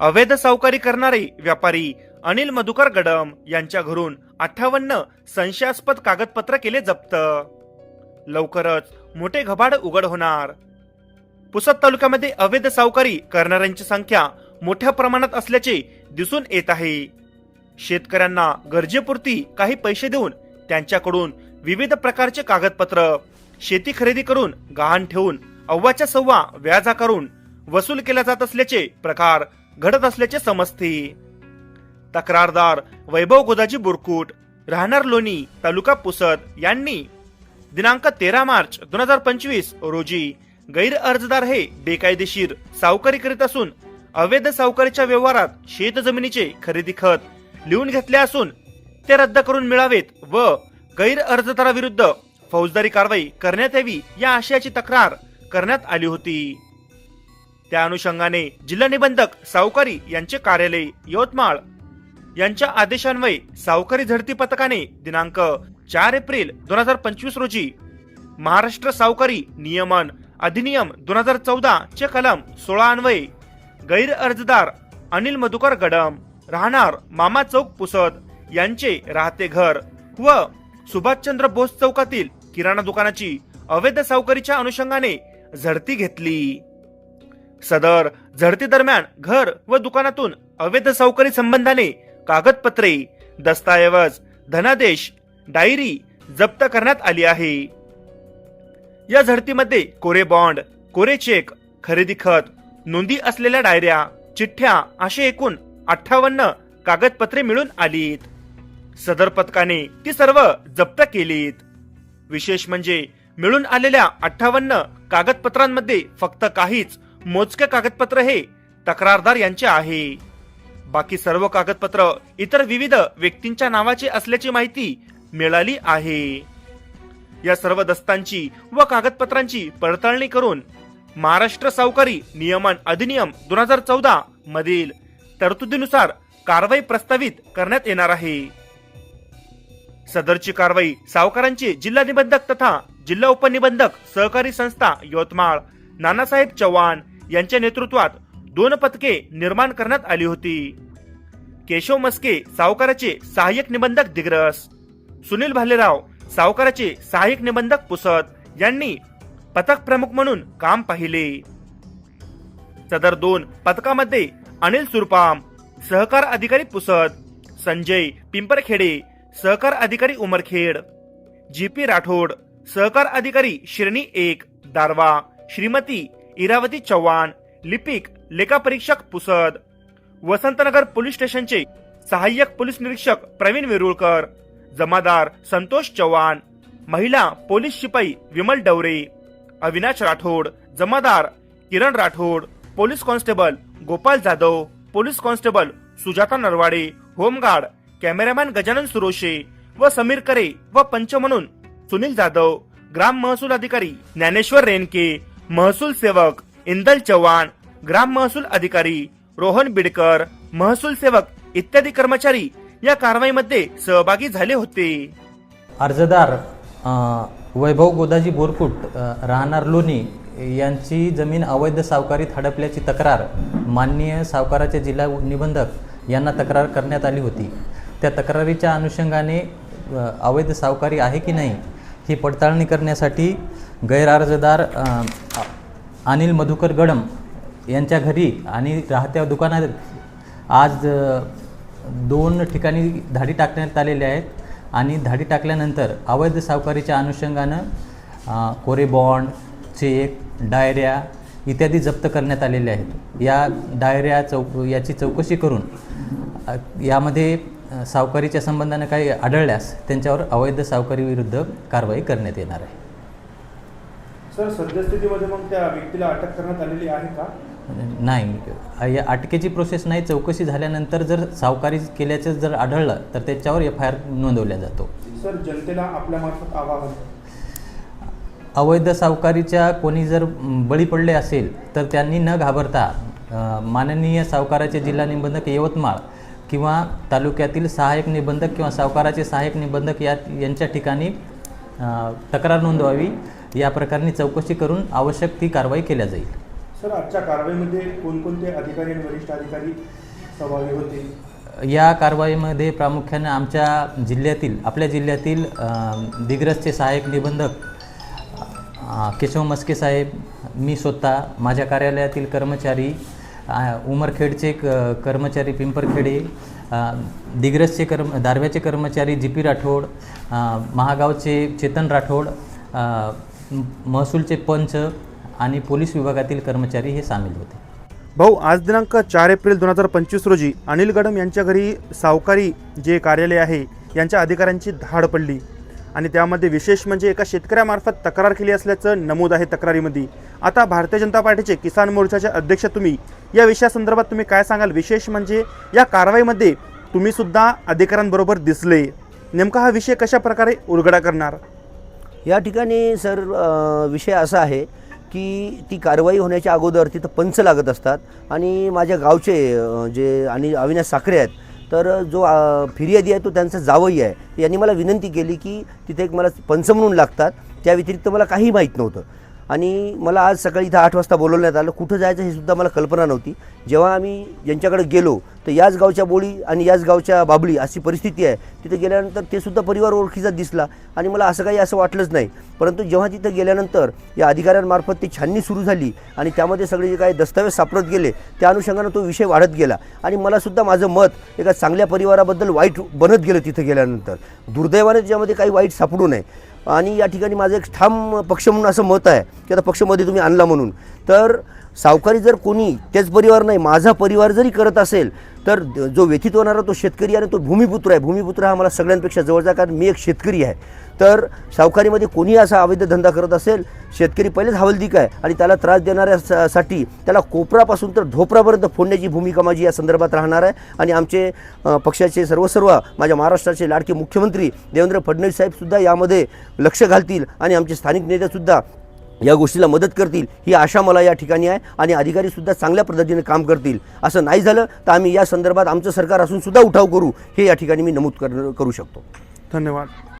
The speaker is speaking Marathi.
अवैध सावकारी करणारे व्यापारी अनिल मधुकर गडम यांच्या घरून अठ्ठावन्न संशयास्पद कागदपत्र केले जप्त. लवकरच मोठे घबाड उघड होणार. पुसद तालुक्यामध्ये अवैध सावकारी करणाऱ्यांची संख्या मोठ्या प्रमाणात असल्याचे दिसून येत आहे. शेतकऱ्यांना गरजेपुरती काही पैसे देऊन त्यांच्याकडून विविध प्रकारचे कागदपत्र शेती खरेदी करून गहाण ठेवून अव्वाच्या सव्वा व्याज आकारून वसूल केला जात असल्याचे प्रकार घडत असल्याचे समजते. तक्रारदार वैभव गोदाजी बुरकुट राहणार लोणी तालुका पुसद यांनी दिनांक तेरा मार्च दोन हजार पंचवीस रोजी गैर अर्जदार हे बेकायदेशीर सावकारी करीत असून अवैध सावकारीच्या व्यवहारात शेत जमिनीचे खरेदी खत लिहून घेतले असून ते रद्द करून मिळावेत व गैर अर्जदाराविरुद्ध फौजदारी कारवाई करण्यात यावी या आशयाची तक्रार करण्यात आली होती. त्या अनुषंगाने जिल्हा निबंधक सावकारी यांचे कार्यालय यवतमाळ. यांच्या आदेशान्वये सावकारी झडती पथकाने दिनांक चार एप्रिल दोन हजार पंचवीस रोजी महाराष्ट्र सावकारी नियमन अधिनियम दोन हजार चौदा चे कलम सोळा अन्वये गैर अर्जदार अनिल मधुकर गडम राहणार मामा चौक पुसद यांचे राहते घर व सुभाषचंद्र बोस चौकातील किराणा दुकानाची अवैध सावकारीच्या अनुषंगाने झडती घेतली. सदर झडती दरम्यान घर व दुकानातून अवैध सावकारी संबंधाने कागदपत्रे दस्तऐवज धनादेश डायरी जप्त करण्यात आली आहे. या झडतीमध्ये कोरे बॉन्ड कोरे चेक खरेदी खत नोंदी असलेल्या डायऱ्या चिठ्ठ्या असे एकूण अठ्ठावन्न कागदपत्रे मिळून आलीत. सदर पथकाने ती सर्व जप्त केलीत. विशेष म्हणजे मिळून आलेल्या अठ्ठावन्न कागदपत्रांमध्ये फक्त काहीच मोजके कागदपत्र हे तक्रारदार यांचे आहे. बाकी सर्व कागदपत्र इतर विविध व्यक्तींच्या नावाचे असल्याची माहिती मिळाली आहे. या सर्व दस्तांची व कागदपत्रांची पडताळणी करून महाराष्ट्र सावकारी नियमन अधिनियम दोन हजार चौदा मधील तरतुदीनुसार कारवाई प्रस्तावित करण्यात येणार आहे. सदरची कारवाई सावकारांचे जिल्हा निबंधक तथा जिल्हा उपनिबंधक सहकारी संस्था यवतमाळ नानासाहेब चव्हाण यांच्या नेतृत्वात दोन पथके निर्माण करण्यात आली होती. केशव मस्के सावकाराचे सहाय्यक निबंधक दिग्रस सुनील भालेराव सावकाराचे सहाय्यक निबंधक पुसद यांनी पथक प्रमुख म्हणून काम पाहिले. सदर दोन पथकामध्ये अनिल सुरपाम सहकार अधिकारी पुसद संजय पिंपरखेडे सहकार अधिकारी उमरखेड जी पी राठोड सहकार अधिकारी श्रेणी एक दारवा श्रीमती इरावती चव्हाण लिपिक लेखापरीक्षक पुसद. वसंतनगर पोलीस स्टेशनचे सहाय्यक पोलीस निरीक्षक प्रवीण वेरुळकर. जमादार संतोष चव्हाण. महिला पोलीस शिपाई विमल डवरे. अविनाश राठोड जमादार Kiran Rathod. Police constable Gopal Jadhav. Police constable Sujata Narwade. Home guard cameraman Gajanan Suroshe व समीर करे व पंच म्हणून सुनील जाधव. ग्राम महसूल अधिकारी ज्ञानेश्वर रेनके महसूल सेवक इंदल चव्हाण ग्राम महसूल अधिकारी रोहन बिडकर महसूल सेवक इत्यादी कर्मचारी या कारवाईमध्ये सहभागी झाले होते. अर्जदार वैभव गोदाजी बोरकुट राहणार लोणी यांची जमीन अवैध सावकारीत हडपल्याची तक्रार माननीय सावकाराचे जिल्हा निबंधक यांना तक्रार करण्यात आली होती. त्या तक्रारीच्या अनुषंगाने अवैध सावकारी आहे की नाही ही पडताळणी करण्यासाठी गैरअर्जदार अनिल मधुकर गडम यांच्या घरी आणि राहत्या दुकानात आज दोन ठिकाणी धाडी टाकण्यात आलेल्या आहेत आणि धाडी टाकल्यानंतर अवैध सावकारीच्या अनुषंगानं कोरे बॉन्ड चेक डायऱ्या इत्यादी जप्त करण्यात आलेल्या आहेत. या डायऱ्या चौक याची चौकशी करून यामध्ये सावकारीच्या संबंधानं काही आढळल्यास त्यांच्यावर अवैध सावकारीविरुद्ध कारवाई करण्यात येणार आहे. सर सद्यस्थितीमध्ये मग त्या व्यक्तीला अटक करण्यात आलेली आहे का? नाही या अटकेची प्रोसेस नाही चौकशी झाल्यानंतर जर सावकारी केल्याचं जर आढळलं तर त्याच्यावर एफ आय आर नोंदवला जातो. सर जनतेला आपल्या मार्फत आवाहन. अवैध सावकारीच्या कोणी जर बळी पडले असेल तर त्यांनी न घाबरता माननीय सावकाराचे जिल्हा निबंधक यवतमाळ किंवा तालुक्यातील सहाय्यक निबंधक किंवा सावकाराचे सहाय्यक निबंधक या यांच्या ठिकाणी तक्रार नोंदवावी. या प्रकारे चौकशी करून आवश्यक ती कारवाई केल्या जाईल. सर आजच्या कारवाईमध्ये कोणकोणते अधिकारी आणि वरिष्ठ अधिकारी सहभागी होते? या कारवाईमध्ये प्रामुख्याने आमच्या जिल्ह्यातील आपल्या जिल्ह्यातील दिग्रसचे सहाय्यक निबंधक केशव मस्के साहेब मी स्वतः माझ्या कार्यालयातील कर्मचारी उमरखेडचे क कर्मचारी पिंपरखेडे दिग्रसचे कर्म दारव्याचे कर्मचारी जी पी राठोड महागावचे चेतन राठोड महसूलचे पंच आणि पोलीस विभागातील कर्मचारी हे सामील होते. भाऊ आज दिनांक चार एप्रिल दोन हजार पंचवीस रोजी अनिल गडम यांच्या घरी सावकारी जे कार्यालय आहे यांच्या अधिकाऱ्यांची धाड पडली. आणि त्यामध्ये विशेष म्हणजे एका शेतकऱ्यामार्फत तक्रार केली असल्याचं नमूद आहे तक्रारीमध्ये. आता भारतीय जनता पार्टीचे किसान मोर्चाचे अध्यक्ष तुम्ही या विषयासंदर्भात तुम्ही काय सांगाल? विशेष म्हणजे या कारवाईमध्ये तुम्ही सुद्धा अधिकाऱ्यांबरोबर दिसले. नेमका हा विषय कशा प्रकारे उलगडा करणार? या ठिकाणी सर विषय असा आहे की ती कारवाई होण्याच्या अगोदर तिथं पंच लागत असतात आणि माझ्या गावचे जे आणि अविनाश साखरे आहेत तर जो फिर्यादी आहे तो त्यांचा जावई आहे. यांनी मला विनंती केली की तिथे एक मला पंच म्हणून लागतात. त्या व्यतिरिक्त मला काही माहीत नव्हतं. आणि मला आज सकाळी इथं आठ वाजता बोलवण्यात आलं. कुठं जायचं हे सुद्धा मला कल्पना नव्हती. जेव्हा आम्ही यांच्याकडे गेलो तर याच गावच्या बोळी आणि याच गावच्या बाबळी अशी परिस्थिती आहे. तिथे गेल्यानंतर ते सुद्धा परिवार ओळखीचा दिसला आणि मला असं काही असं वाटलंच नाही. परंतु जेव्हा तिथं गेल्यानंतर या अधिकाऱ्यांमार्फत ती छाननी सुरू झाली आणि त्यामध्ये सगळे जे काही दस्तावेज सापडत गेले त्या अनुषंगानं तो विषय वाढत गेला. आणि मलासुद्धा माझं मत एका चांगल्या परिवाराबद्दल वाईट बनत गेलं तिथं गेल्यानंतर. दुर्दैवाने त्याच्यामध्ये काही वाईट सापडू नये. आणि या ठिकाणी माझं एक ठाम पक्ष म्हणून असं मत आहे की आता पक्षमध्ये तुम्ही आणला म्हणून. तर सावकारी जर कोणी तेच परिवार नाही माझा परिवार जरी करत असेल तर जो व्यथित होणारा तो शेतकरी आणि तो भूमिपुत्र आहे. भूमिपुत्र हा मला सगळ्यांपेक्षा जवळचा कारण मी एक शेतकरी आहे. तर सावकारीमध्ये कोणी असा अवैध धंदा करत असेल शेतकरी पहिलेच हवलदिक आहे आणि त्याला त्रास देणाऱ्या सा- साठी त्याला कोपरापासून तर ढोपरापर्यंत फोडण्याची भूमिका माझी या संदर्भात राहणार आहे. आणि आमचे पक्षाचे सर्व सर्व माझ्या महाराष्ट्राचे लाडके मुख्यमंत्री देवेंद्र फडणवीस साहेबसुद्धा यामध्ये लक्ष घालतील आणि आमचे स्थानिक नेतेसुद्धा या गोष्टीला मदत करतील. ही आशा मला या ठिकाणी आहे आणि अधिकारीसुद्धा चांगल्या पद्धतीने काम करतील. असं नाही झालं तर आम्ही या संदर्भात आमचं सरकार असून सुद्धा उठाव करू. हे या ठिकाणी मी नमूद कर करू शकतो. धन्यवाद.